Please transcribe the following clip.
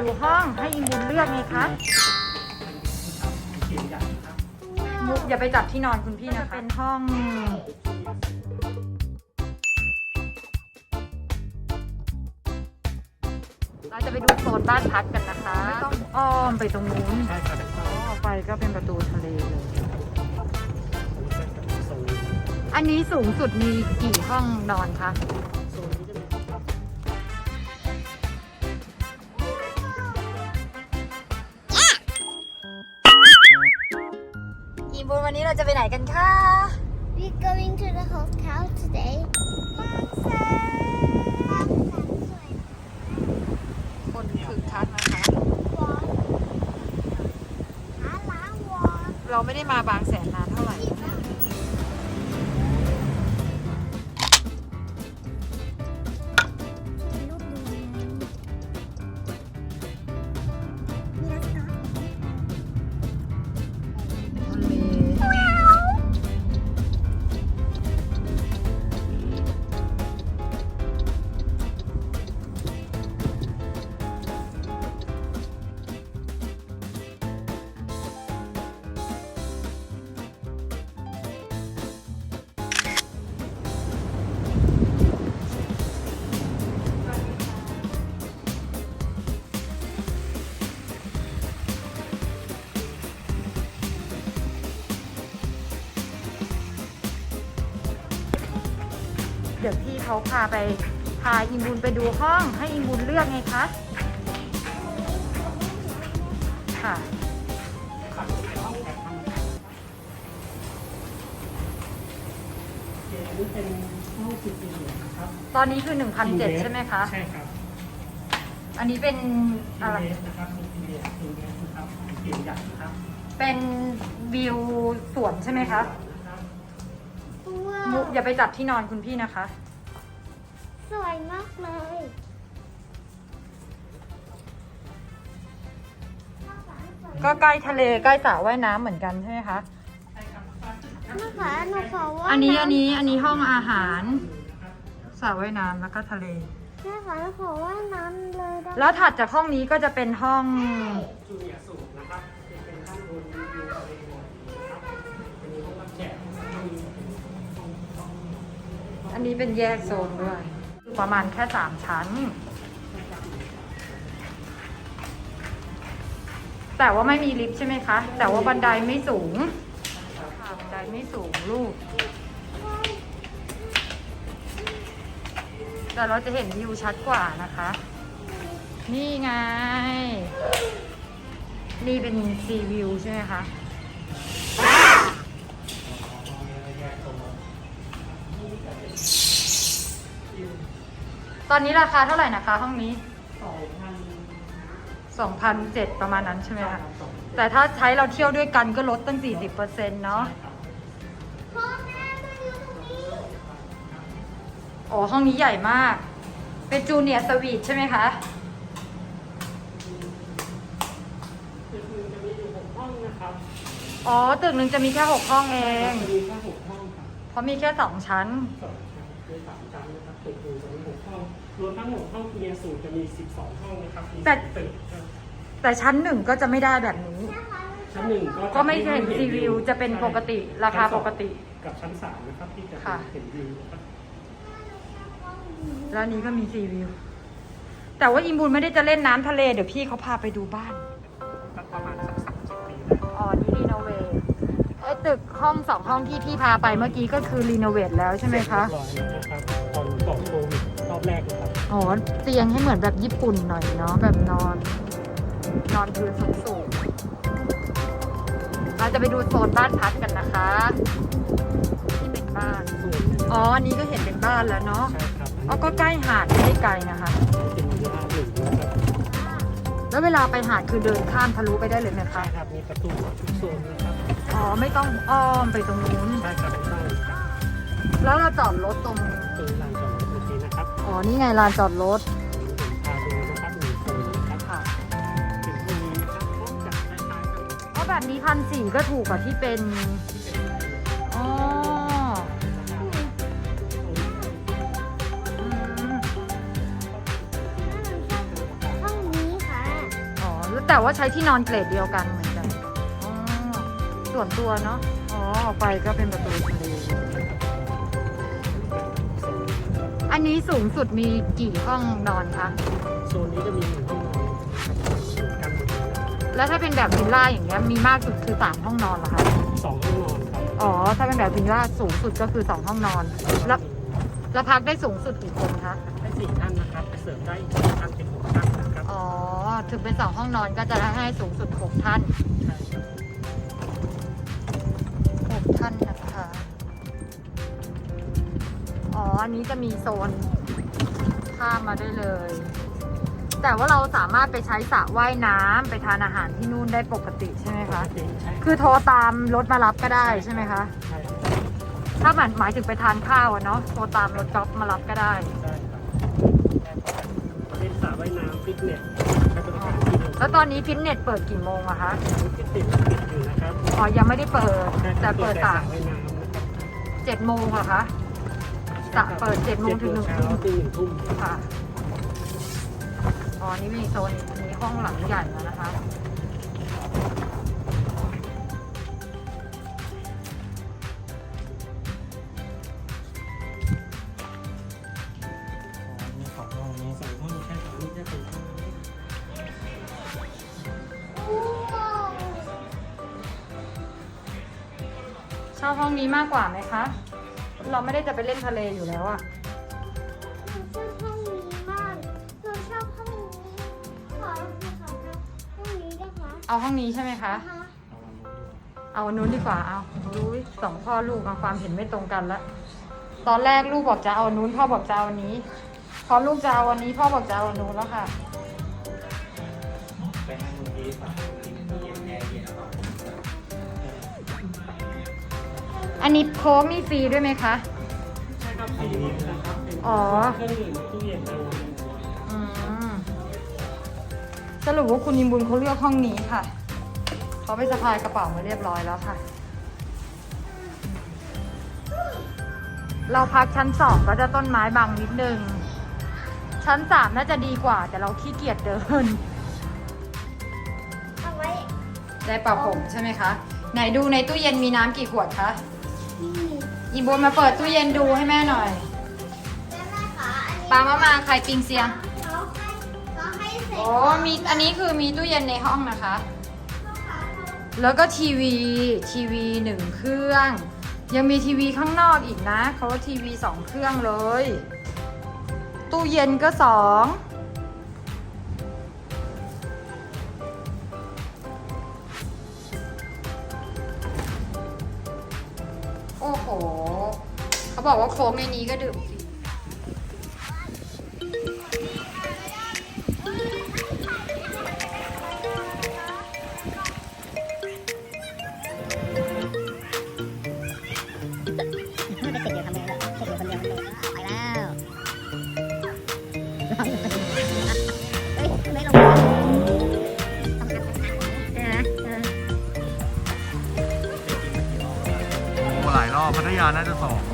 ดูห้องให้อิงบุญเลือกไงคะมุกอย่าไปจับที่นอนคุณพี่นะคะเป็นห้องเราจะไปดูโซนบ้านพักกันนะคะไม่ต้องอ้อมไปตรงนู้นใช่ครับอ๋อไปก็เป็นประตูทะเลเลยโซนอันนี้สูงสุดมีกี่ห้องนอนคะโซนนี้จะ บุญวันนี้เราจะไปไหนกันคะ We're going to the hotel today. คนคึกคักนะคะ เราไม่ได้มาบางแสน เดี๋ยวพี่เขาพาไปพาอิงบุญไปดูห้องให้อิงบุญเลือกไงคะค่ะอันนี้เป็นห้องสิบสี่นะครับตอนนี้คือ1,700ใช่ไหมคะใช่ครับอันนี้เป็นอะอะไรไรนะครับมีเบียร์มีเบียร์นะครับเกี่ยวใหญ่นะครับเป็นวิวสวนใช่ไหมคะ มุกอย่าไปจับที่นอนคุณพี่นะคะ สวยมากเลยก็ใกล้ทะเลใกล้สระว่ายน้ำเหมือนกันใช่ไหมคะแม่คะหนูขอว่าอันนี้อันนี้อันนี้ห้องอาหารสระว่ายน้ำแล้วก็ทะเล แม่คะหนูขอว่าน้ำเลยได้ไหมแล้วถัดจากห้องนี้ก็จะเป็นห้อง จูเนียร์สูงนะครับ เป็นข้างบนวิวทะเล อันนี้เป็นแยกโซนด้วย ประมาณแค่สามชั้น แต่ว่าไม่มีลิฟต์ใช่ไหมคะ แต่ว่าบันไดไม่สูงบันไดไม่สูงลูก แต่เราจะเห็นวิวชัดกว่านะคะ นี่ไง นี่เป็นซีวิวใช่ไหมคะ ตอนนี้ราคาเท่าไหร่นะคะ ห้องนี้สองพัน2,007ประมาณนั้นใช่ไหมคะแต่ถ้าใช้เราเที่ยวด้วยกันก็ลดตั้ง 40%เนาะ พ่อแม่มาอยู่ตรงนี้โอ้ห้องนี้ใหญ่มาก เป็นจูเนียร์สวีทใช่ไหมคะตึกหนึ่งจะมีอยู่หกห้องนะครับอ๋อ ตึกหนึ่งจะมีแค่ 6 ห้องเอง จะมีแค่หกห้องครับเพราะมีแค่ 2 ชั้นสองชั้น มีสามชั้นนะครับตึกหนึ่งจะมีหกห้องรวมทั้งหมดห้องเรียนสูงจะมีสิบสองห้องนะครับมีแต่ ตึกครับแต่ชั้นหนึ่งก็จะไม่ได้แบบนี้ ชั้นหนึ่งก็จะก็ไม่เห็นซีวิวจะเป็นปกติราคาปกติ กับชั้นสามนะครับที่จะค่ะ เห็นวิวนะครับ แล้วนี้ก็มีซีวิวแต่ว่าอิมบุญไม่ได้จะเล่นน้ำทะเลเดี๋ยวพี่เขาพาไปดูบ้าน ตึกห้องสองห้องที่พี่พาไปเมื่อกี้ก็คือรีโนเวทแล้วใช่ไหมคะเรียบร้อยแล้วนะครับตอนก่อนโควิดรอบแรกเลยครับอ๋อเตียงให้เหมือนแบบญี่ปุ่นหน่อยเนาะแบบนอน นอนพื้นสูงสูงๆเราจะไปดูโซนบ้านพักกันนะคะ ที่เป็นบ้านส่วนอ๋ออันนี้ก็เห็นเป็นบ้านแล้วเนาะใช่ครับอ๋อก็ใกล้หาดไม่ได้ไกลนะคะ เป็นย่านหนึ่งนะครับแล้วเวลาไปหาดคือเดินข้ามทะลุไปได้เลยไหมคะใช่ครับมีประตูทุกโซนนะครับ อ๋อ ไม่ต้องอ้อมไปตรงนู้น ใช่ครับใช่ครับแล้วเราจอดรถตรงตรงลานจอดรถเมื่อกี้นะครับอ๋อ นี่ไงลานจอดรถ ผมพาดูนะครับหนึ่งโซนนะครับค่ะ ถึงตรงนี้นะครับพร้อมกับคล้ายๆกับเพราะแบบนี้พันสี่ก็ถูกกว่าที่เป็น อ๋ออืมห้องนี้ค่ะแต่ว่าใช้ที่นอนเกรดเดียวกันเหมือนกันอ๋อ ส่วนตัวเนาะ อ๋อออกไปก็เป็นประตูทะเลอันนี้สูงสุดมีกี่ห้องนอนคะ โซนนี้จะมีหนึ่งห้องนอนกันหมดเลยแล้วถ้าเป็นแบบวิลล่าอย่างเงี้ยมีมากสุดคือสามห้องนอนเหรอคะ สองห้องนอนครับอ๋อ ถ้าเป็นแบบวิลล่าสูงสุดก็คือสองห้องนอน แล้วแล้วพักได้สูงสุดกี่คนคะได้สี่ท่านนะครับไปเสริมได้อีกหนึ่งท่านเป็นหกท่านนะครับ อ๋อ ถึงเป็นสองห้องนอนก็จะได้ให้สูงสุดหกท่าน ใช่ อ๋ออันนี้จะมีโซนข้ามมาได้เลย แต่ว่าเราสามารถไปใช้สระว่ายน้ำไปทานอาหารที่นู่นได้ปกติใช่ไหมคะ ใช่คือโทรตามรถมารับก็ได้ใช่ไหมคะ ใช่ครับถ้าหมายหมายถึงไปทานข้าวอะเนาะโทรตามรถจ็อบมารับก็ได้ ใช่ครับเล่นสระว่ายน้ำฟิตเนสใช้บริการที่เดิมแล้วตอนนี้ฟิตเนสเปิดกี่โมงอะคะฟิตเนสปิดอยู่นะครับอ๋อ ยังไม่ได้เปิดใช่แต่เปิดสระสระว่ายน้ำนะครับเจ็ดโมงเหรอคะ สระเปิดเจ็ดโมงถึงหนึ่งเช้าทุ่มถึงหนึ่งทุ่มค่ะอ๋อนี่มีโซนอันนี้ห้องหลังใหญ่แล้วนะคะมีสองห้องมีสองห้องใช่ครับนี่จะเป็นห้องนี้ว้าวชอบห้องนี้มากกว่าไหมคะ เราไม่ได้จะไปเล่นทะเลอยู่แล้วอะหนูชอบห้องนี้มากหนูชอบห้องนี้ขอขอครับห้องนี้นะคะเอาห้องนี้ใช่ไหมคะนะคะเอาวันนู้นดีกว่าเอาอันนู้นดีกว่า เอารู้สองพ่อลูกเอาความเห็นไม่ตรงกันละ ตอนแรกลูกบอกจะเอาอันนู้นพ่อบอกจะเอาอันนี้ พอลูกจะเอาอันนี้พ่อบอกจะเอาอันนู้นแล้วค่ะ อันนี้โค้กนี่ฟรีด้วยไหมคะ ใช่ครับสีนี้นะครับเป็นอ๋อ เครื่องดื่มตู้เย็นในวันอืมสรุปว่าคุณยิมบุญเขาเลือกห้องนี้ค่ะ เขาไปสะพายกระเป๋ามาเรียบร้อยแล้วค่ะ เราพักชั้นสองก็จะต้นไม้บังนิดนึง ชั้นสามน่าจะดีกว่า แต่เราขี้เกียจเดิน เอาไว้ได้เป่าผมใช่ไหมคะ ไหนดูในตู้เย็นมีน้ำกี่ขวดคะ นี่อีบุญมาเปิดตู้เย็นดูให้แม่หน่อยแม่แม่คะอันนี้ปามามาใครปิงเซียงเขาให้เขาให้เสร็จโอ้มีอันนี้คือมีตู้เย็นในห้องนะคะเขาขาเขาแล้วก็ทีวีทีวีหนึ่งเครื่อง ยังมีทีวีข้างนอกอีกนะเขาว่าทีวีสองเครื่องเลย ตู้เย็นก็สอง โอ้โห เขาบอกว่าโค้งในนี้ก็ดื่มฟายรอบพัทยาน่าจะสอง